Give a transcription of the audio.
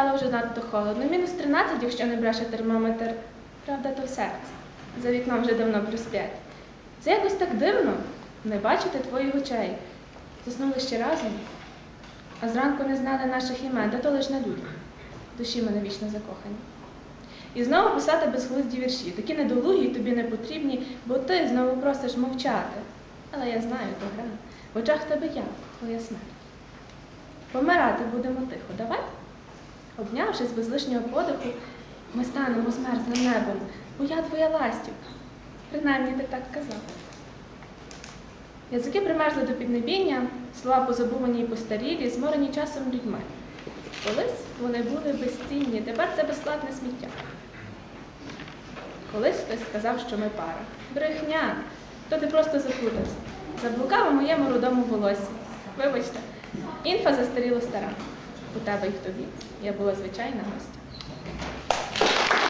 Стало вже надто холодно. Мінус 13, якщо не бреше термометр. Правда, то в серці. За вікном вже давно плюс 5. Це якось так дивно не бачити твоїх очей. Заснули ще разом, а зранку не знали наших імен, та то лиш на людях. Душі мене вічно закохані. І знову писати безглузді вірші, такі недолугі тобі не потрібні, бо ти знову просиш мовчати. Але я знаю, то гра. В очах тебе я, твоя смерть. Помирати будемо тихо, давай? Обнявшись без лишнього подиху, ми станемо змерзним небом, бо я твоя ластівка. Принаймні ти так казав. Язики примерзли до піднебіння, слова позабувані й постарілі, зморені часом людьми. Колись вони були безцінні, тепер це безскладне сміття. Колись хтось сказав, що ми пара. Брехня, то ти просто заплутався. Заблукав у моєму рудому волосі. Вибачте, інфа застаріло стара у тебе і в тобі. Я була звичайна гостя.